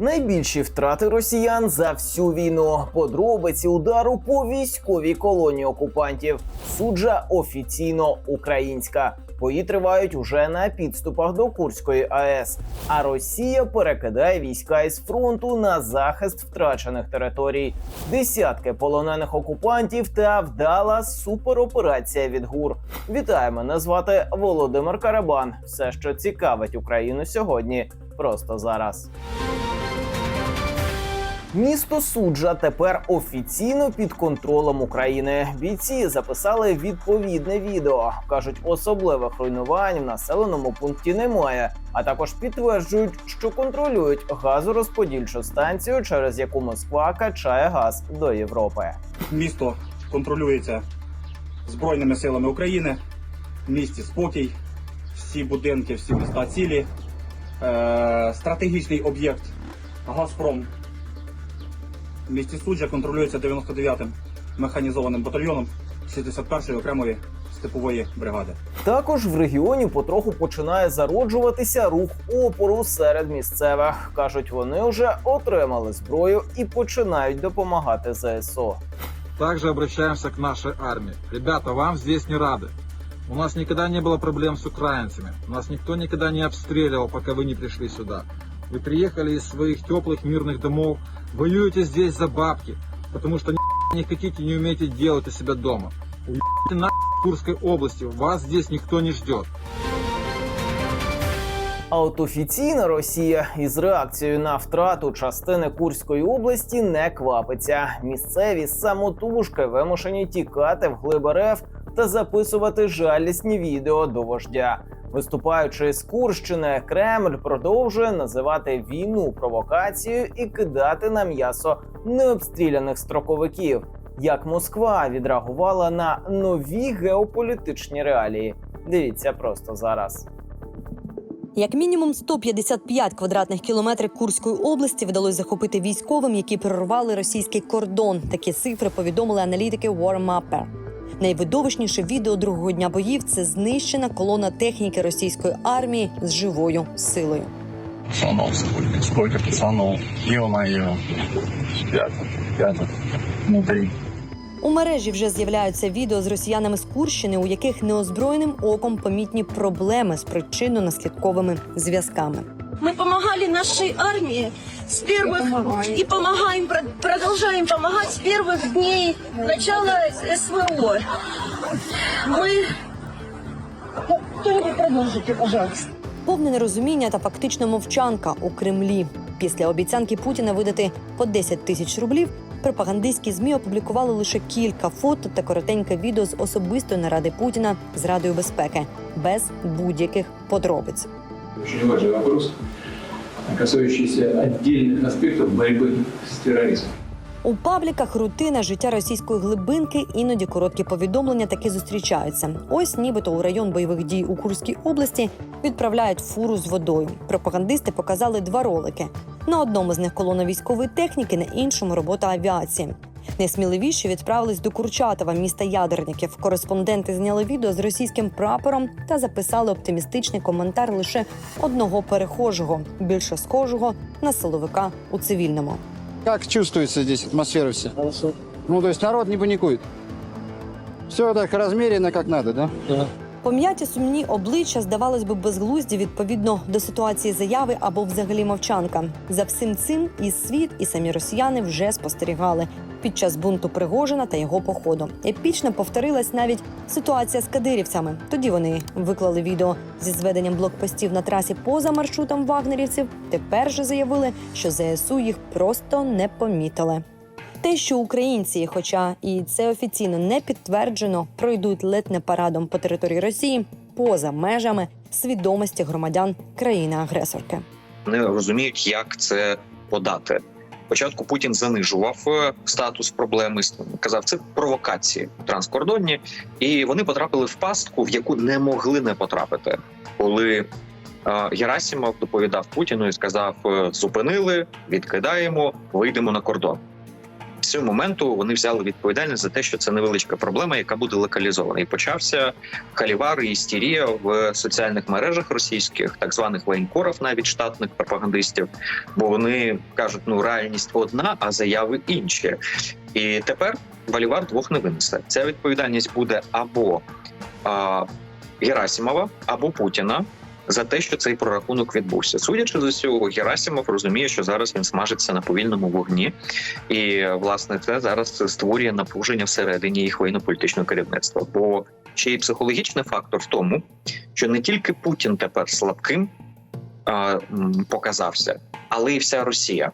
Найбільші втрати росіян за всю війну. Подробиці удару по військовій колонії окупантів. Суджа офіційно українська. Бої тривають уже на підступах до Курської АЕС. А Росія перекидає війська із фронту на захист втрачених територій. Десятки полонених окупантів та вдала супероперація від ГУР. Вітаю, мене звати Володимир Карабан. Все, що цікавить Україну сьогодні, просто зараз. Місто суджа тепер офіційно під контролем України. Бійці записали відповідне відео. кажуть, особливих руйнувань в населеному пункті немає. А також підтверджують, що контролюють газорозподільчу станцію, через яку Москва качає газ до Європи. Місто контролюється Збройними силами України. В місті спокій, всі будинки, всі міста цілі. Е, стратегічний об'єкт Газпром в місті Суджа контролюється 99-м механізованим батальйоном 61-ї окремої степової бригади. Також в регіоні потроху починає зароджуватися рух опору серед місцевих. кажуть, вони вже отримали зброю і починають допомагати ЗСУ. Также обращаемся к нашей армии. Ребята, вам здесь не рады. У нас никогда не было проблем с украинцами. У нас никто никогда не обстреливал, пока вы не пришли сюда. Вы приехали из своих теплых мирных домов, воюете здесь за бабки, потому что не хотите, не умеете делать у себя дома. Уебите на Курской области, вас здесь никто не ждет. А от офіційна Росія із реакцією на втрату частини Курської області не квапиться. Місцеві самотужки вимушені тікати в глиб РФ та записувати жалісні відео до вождя. Виступаючи з Курщини, Кремль продовжує називати війну провокацією і кидати на м'ясо необстріляних строковиків. Як Москва відреагувала на нові геополітичні реалії? Дивіться просто зараз. Як мінімум 155 квадратних кілометрів Курської області вдалося захопити військовим, які прорвали російський кордон. Такі цифри повідомили аналітики WarMapper. Найвидовищніше відео другого дня боїв це знищена колона техніки російської армії з живою силою. Пацанов сколько? Пацанов? Ё-моё. Пять. Ну, Внутри. У мережі вже з'являються відео з росіянами з Курщини, у яких неозброєним оком помітні проблеми з причинно-наслідковими зв'язками. Мы помогали нашей армии с первых и помогаем, про- продолжаем помогать с первых дней начала СВО. Мы... Кто-нибудь продолжите, пожалуйста. Повне нерозуміння та фактично мовчанка у Кремлі. Після обіцянки Путіна видати по 10 тисяч рублів. Пропагандистські змі опублікували лише кілька фото та коротеньке відео з особистої наради Путіна з Радою безпеки без будь-яких подробиць. очень важный вопрос, касающийся отдельных аспектов борьбы с терроризмом. У пабліках рутина життя російської глибинки, іноді короткі повідомлення таки зустрічаються. Ось нібито у район бойових дій у Курській області відправляють фуру з водою. Пропагандисти показали два ролики. На одному з них колона військової техніки, на іншому робота авіації. Найсміливіші відправились до Курчатова, міста ядерників. Кореспонденти зняли відео з російським прапором та записали оптимістичний коментар лише одного перехожого, більше схожого на силовика у цивільному. Как чувствуется здесь атмосфера вся? Хорошо. Ну, то есть народ не паникует. Все так размеренно, как надо, да? Пом'яті сумні обличчя, здавалось би, безглузді відповідно до ситуації заяви або взагалі мовчанка. За всім цим і світ, і самі росіяни вже спостерігали під час бунту Пригожина та його походу. Епічно повторилась навіть ситуація з кадирівцями. Тоді вони виклали відео зі зведенням блокпостів на трасі поза маршрутом вагнерівців. Тепер же заявили, що ЗСУ їх просто не помітили. Те, що українці, хоча і це офіційно не підтверджено, пройдуть ледь не парадом по території Росії поза межами свідомості громадян країни-агресорки. Вони розуміють, як це подати. Спочатку Путін занижував е, статус проблеми, казав, це провокації транскордонні, і вони потрапили в пастку, в яку не могли не потрапити. Коли е, Герасимов доповідав Путіну і сказав: е, зупинили, відкидаємо, вийдемо на кордон. Цього моменту вони взяли відповідальність за те, що це невеличка проблема, яка буде локалізована. І почався халівар і істерія в соціальних мережах російських, так званих воєнкорів, навіть штатних пропагандистів. Бо вони кажуть, ну реальність одна, а заяви інші. І тепер Валівар двох не винесе. Ця відповідальність буде або а, Герасимова, або Путіна. За те, що цей прорахунок відбувся, судячи з усього, Герасимов розуміє, що зараз він смажиться на повільному вогні, і власне це зараз створює напруження всередині їх воєнно-політичного керівництва. Бо ще й психологічний фактор в тому, що не тільки Путін тепер слабким а, показався, але й вся Росія.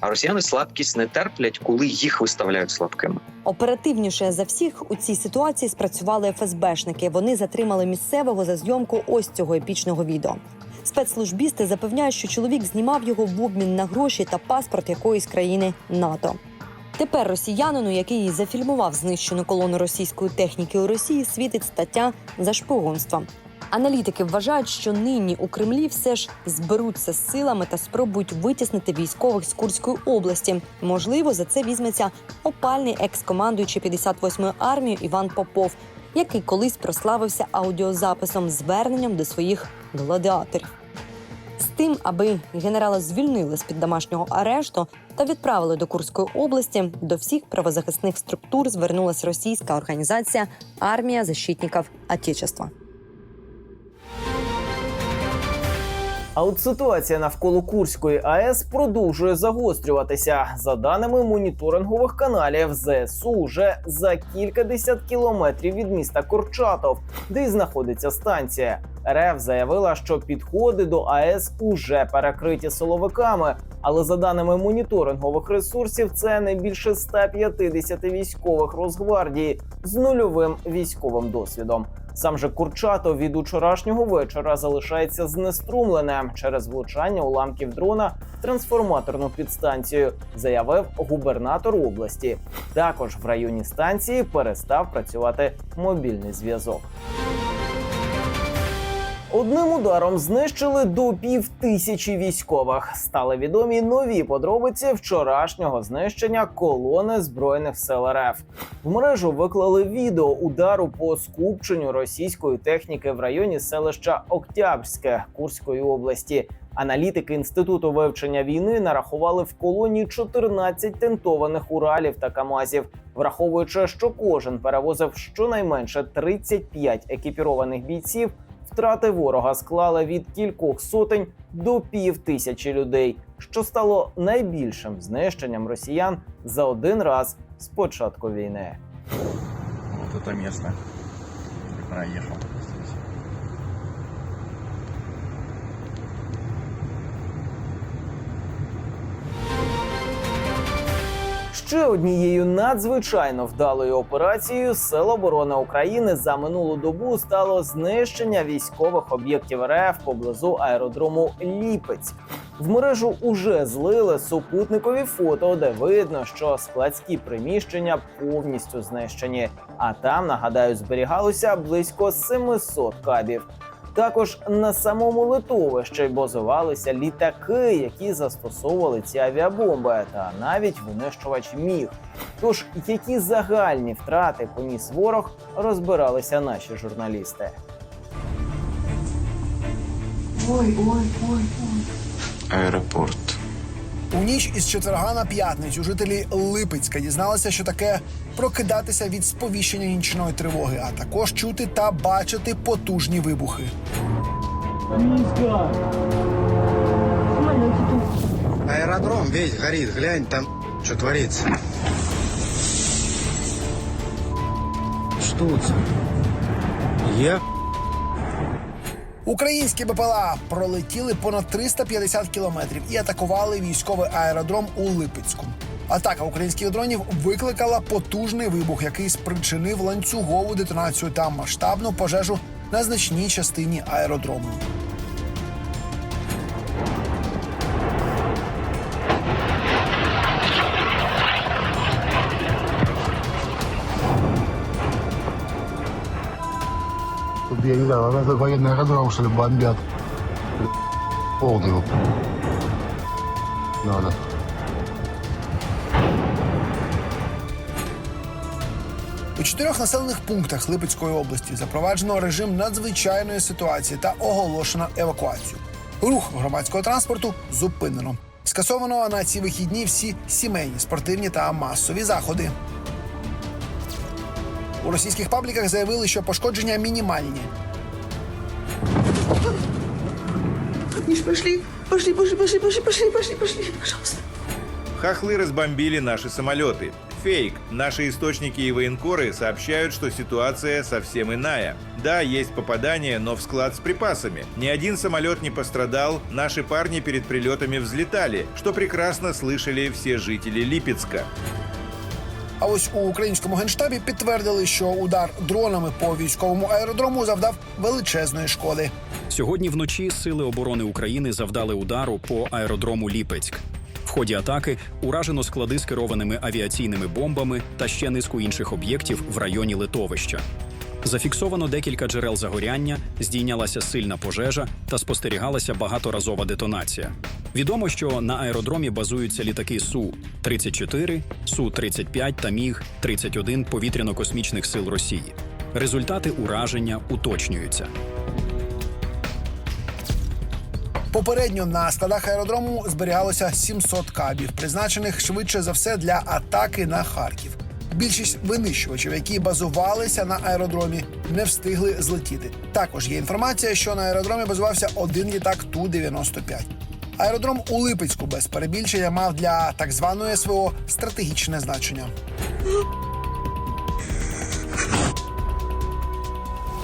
А росіяни слабкість не терплять, коли їх виставляють слабкими. Оперативніше за всіх у цій ситуації спрацювали ФСБшники. Вони затримали місцевого за зйомку ось цього епічного відео. Спецслужбісти запевняють, що чоловік знімав його в обмін на гроші та паспорт якоїсь країни НАТО. Тепер росіянину, який зафільмував знищену колону російської техніки у Росії, світить стаття за шпигунство. Аналітики вважають, що нині у Кремлі все ж зберуться з силами та спробують витіснити військових з Курської області. Можливо, за це візьметься опальний екс-командуючий 58-ї армії Іван Попов, який колись прославився аудіозаписом зверненням до своїх гладіаторів. З тим, аби генерала звільнили з під домашнього арешту та відправили до Курської області, до всіх правозахисних структур звернулася російська організація Армія защитників Отечества. А от ситуація навколо Курської АЕС продовжує загострюватися. За даними моніторингових каналів, ЗСУ вже за кількадесят кілометрів від міста Корчатов, де й знаходиться станція. РФ заявила, що підходи до АЕС уже перекриті силовиками. Але за даними моніторингових ресурсів, це не більше 150 військових Росгвардії з нульовим військовим досвідом. Сам же Курчатов від учорашнього вечора залишається знеструмленим через влучання уламків дрона в трансформаторну підстанцію, заявив губернатор області. Також в районі станції перестав працювати мобільний зв'язок. Одним ударом знищили до пів тисячі військових. Стали відомі нові подробиці вчорашнього знищення колони збройних сил РФ. В мережу виклали відео удару по скупченню російської техніки в районі селища Октябрське Курської області. Аналітики інституту вивчення війни нарахували в колонії 14 тентованих уралів та камазів, враховуючи, що кожен перевозив щонайменше 35 екіпірованих бійців. Втрати ворога склали від кількох сотень до пів тисячі людей, що стало найбільшим знищенням росіян за один раз з початку війни. Вот это место. Проехал. Ще однією надзвичайно вдалою операцією Сил оборони України за минулу добу стало знищення військових об'єктів РФ поблизу аеродрому Ліпець. В мережу уже злили супутникові фото, де видно, що складські приміщення повністю знищені. А там, нагадаю, зберігалося близько 700 кабів. Також на самому литовищі базувалися літаки, які застосовували ці авіабомби, та навіть винищувач міг. Тож які загальні втрати поніс ворог, розбиралися наші журналісти. Аэропорт. У ніч із четверга на п'ятницю жителі Липецька дізналися, що таке прокидатися від сповіщення нічної тривоги, а також чути та бачити потужні вибухи. Аэродром весь горит, глянь там, что творится. Что это? Я? Українські БПЛА пролетіли понад 350 кілометрів і атакували військовий аеродром у Липецьку. Атака українських дронів викликала потужний вибух, який спричинив ланцюгову детонацію та масштабну пожежу на значній частині аеродрому. я не знаю, это военный аэродром, что ли, бомбят. Полный вот. Надо. У чотирьох населених пунктах Липецької області запроваджено режим надзвичайної ситуації та оголошено евакуацію. Рух громадського транспорту зупинено. Скасовано на ці вихідні всі сімейні, спортивні та масові заходи. У російських пабліках заявили, що пошкодження мінімальні. Миш, пошли, пошли, пошли, пошли, пошли, пошли, пошли, пошли, пожалуйста. Хохлы разбомбили наши самолеты. Фейк. Наши источники и военкоры сообщают, что ситуация совсем иная. Да, есть попадание, но в склад с припасами. Ни один самолет не пострадал, наши парни перед прилетами взлетали, что прекрасно слышали все жители Липецка. А ось у українському генштабі підтвердили, що удар дронами по військовому аеродрому завдав величезної шкоди. Сьогодні вночі сили оборони України завдали удару по аеродрому Ліпецьк. В ході атаки уражено склади з керованими авіаційними бомбами та ще низку інших об'єктів в районі литовища. Зафіксовано декілька джерел загоряння, здійнялася сильна пожежа та спостерігалася багаторазова детонація. Відомо, що на аеродромі базуються літаки су 34 су 35 та міг 31 повітряно-космічних сил Росії. Результати ураження уточнюються. Попередньо на складах аеродрому зберігалося 700 кабів, призначених швидше за все для атаки на Харків. Більшість винищувачів, які базувалися на аеродромі, не встигли злетіти. Також є інформація, що на аеродромі базувався один літак Ту-95. Аеродром у Липецьку без перебільшення мав для так званої СВО стратегічне значення.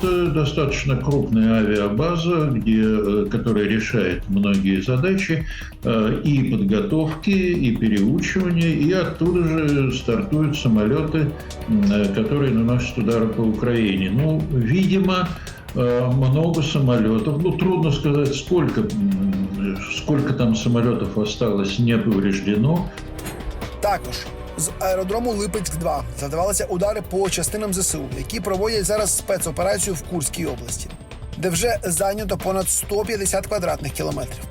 Достаточно крупная авиабаза, где, э, которая решает многие задачи э, и подготовки, и переучивания, и оттуда же стартуют самолеты, э, которые наносят удары по Украине. Ну, видимо, э, много самолетов. Ну, трудно сказать, сколько, сколько там самолетов осталось не повреждено. Також з аеродрому Липецьк 2 завдавалися удари по частинам ЗСУ, які проводять зараз спецоперацію в Курській області, де вже зайнято понад 150 квадратних кілометрів.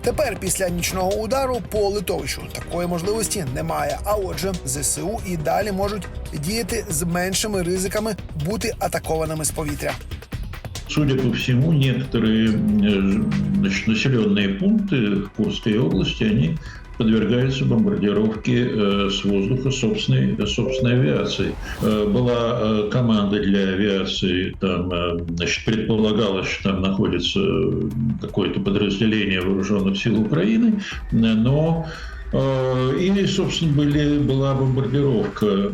Тепер, після нічного удару по литовищу, такої можливості немає. А отже, ЗСУ і далі можуть діяти з меншими ризиками бути атакованими з повітря. Судя по всему, некоторые э, значит, населенные пункты в Курской области, они подвергаются бомбардировке э, с воздуха собственной, собственной авиацией. Э, была э, команда для авиации, там э, значит, предполагалось, что там находится э, какое-то подразделение вооруженных сил Украины, э, но э, и, собственно, были, была бомбардировка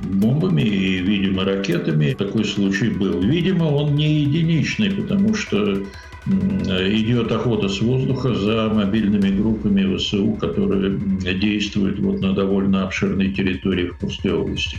бомбами и, видимо, ракетами. Такой случай был. Видимо, он не единичный, потому что идет охота с воздуха за мобильными группами ВСУ, которые действуют вот на довольно обширной территории в Курской области.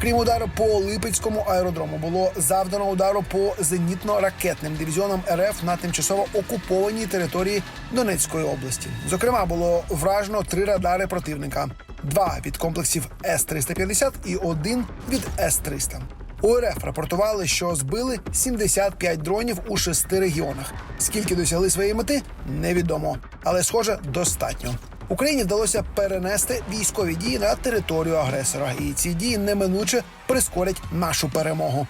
Крім удару по Липецькому аеродрому було завдано удару по зенітно-ракетним дивізіонам РФ на тимчасово окупованій території Донецької області. Зокрема, було вражено три радари противника: два від комплексів С 350 і один від С 300 УРФ рапортували, що збили 75 дронів у шести регіонах. Скільки досягли своєї мети, невідомо, але схоже, достатньо. Україні вдалося перенести військові дії на територію агресора, і ці дії неминуче прискорять нашу перемогу.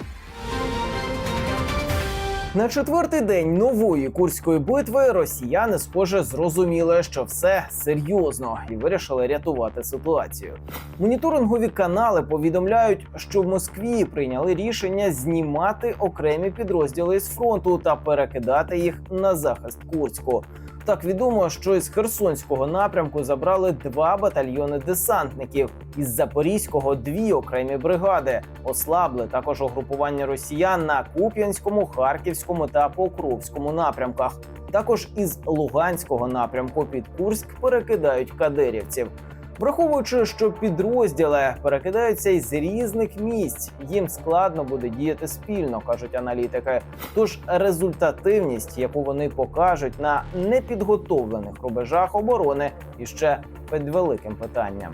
На четвертий день нової курської битви росіяни, схоже, зрозуміли, що все серйозно і вирішили рятувати ситуацію. Моніторингові канали повідомляють, що в Москві прийняли рішення знімати окремі підрозділи з фронту та перекидати їх на захист Курську. Так відомо, що із Херсонського напрямку забрали два батальйони десантників, із Запорізького дві окремі бригади. Ослабли також угрупування росіян на Куп'янському, Харківському та Покровському напрямках. Також із Луганського напрямку під Курськ перекидають кадирівців. Враховуючи, що підрозділи перекидаються із різних місць, їм складно буде діяти спільно, кажуть аналітики. Тож результативність, яку вони покажуть на непідготовлених рубежах оборони, іще під великим питанням.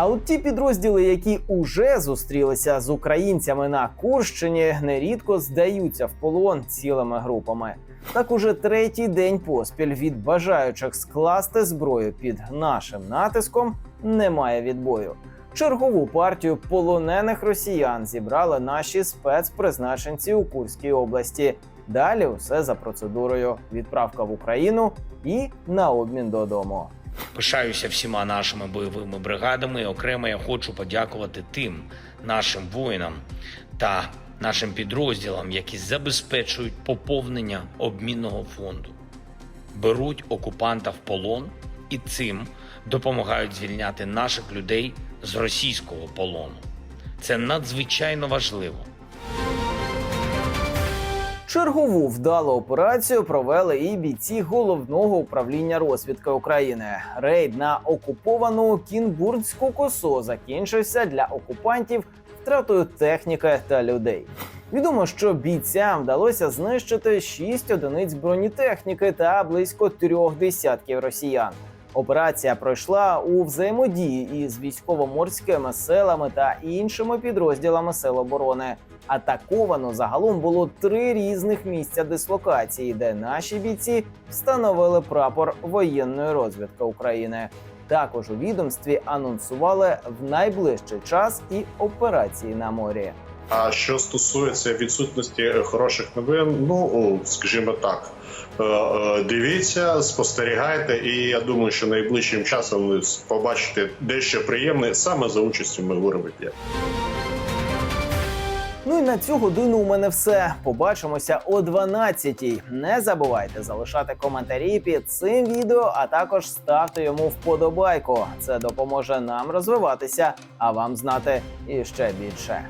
А от ті підрозділи, які уже зустрілися з українцями на Курщині, нерідко здаються в полон цілими групами. Так уже третій день поспіль від бажаючих скласти зброю під нашим натиском немає відбою. Чергову партію полонених росіян зібрали наші спецпризначенці у Курській області. Далі усе за процедурою: відправка в Україну і на обмін додому. Пишаюся всіма нашими бойовими бригадами. І окремо я хочу подякувати тим нашим воїнам та нашим підрозділам, які забезпечують поповнення обмінного фонду, беруть окупанта в полон і цим допомагають звільняти наших людей з російського полону. Це надзвичайно важливо. Чергову вдалу операцію провели і бійці головного управління розвідки України. Рейд на окуповану Кінбурдську косу закінчився для окупантів втратою техніки та людей. Відомо, що бійцям вдалося знищити 6 одиниць бронетехніки та близько трьох десятків росіян. Операція пройшла у взаємодії із військово-морськими силами та іншими підрозділами Сил оборони. Атаковано загалом було три різних місця дислокації, де наші бійці встановили прапор воєнної розвідки України. Також у відомстві анонсували в найближчий час і операції на морі. А що стосується відсутності хороших новин, ну скажімо так, е, е, дивіться, спостерігайте, і я думаю, що найближчим часом ви побачите дещо приємне саме за участю Мегура Вип'я. Ну і на цю годину у мене все. Побачимося о 12-й. Не забувайте залишати коментарі під цим відео, а також ставте йому вподобайку. Це допоможе нам розвиватися, а вам знати іще більше.